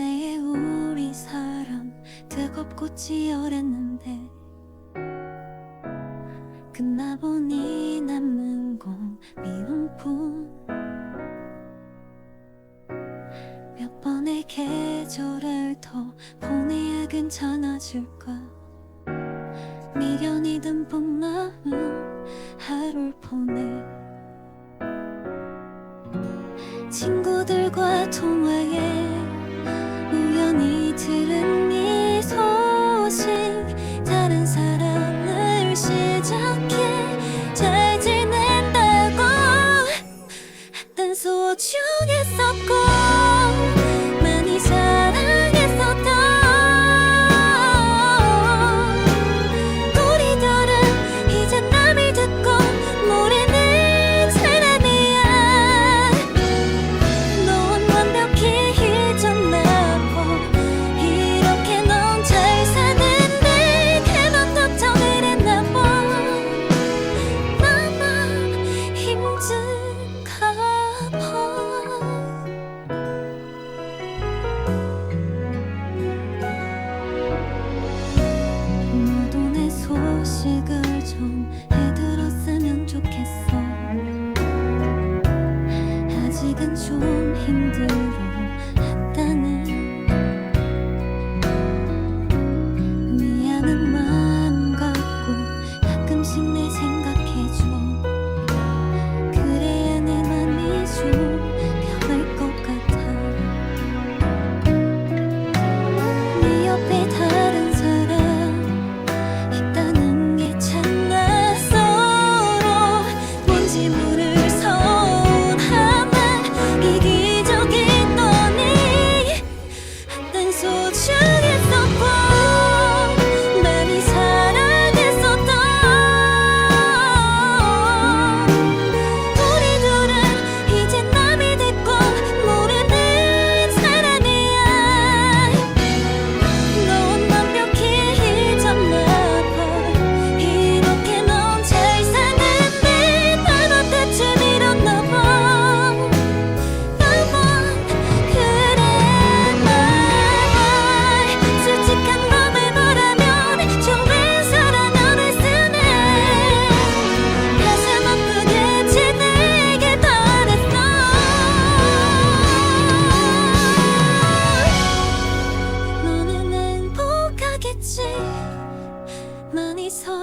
그때의 우리 사랑 뜨겁고 치열했는데 끝나보니 남는 건 미움뿐. 몇 번의 계절을 더 보내야 괜찮아질까? 미련이 듬뿍 남은 하루를 보내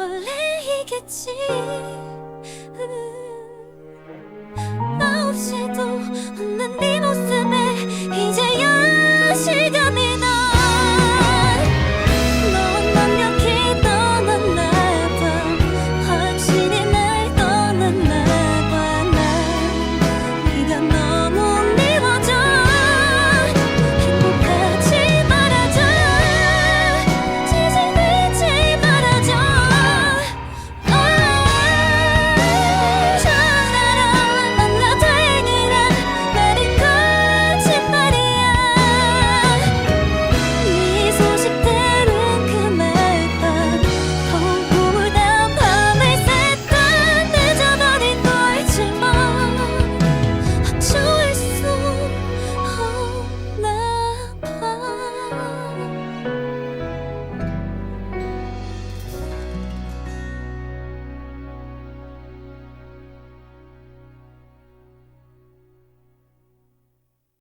설레이겠지. 음, 나 없이도 웃는 네 모습에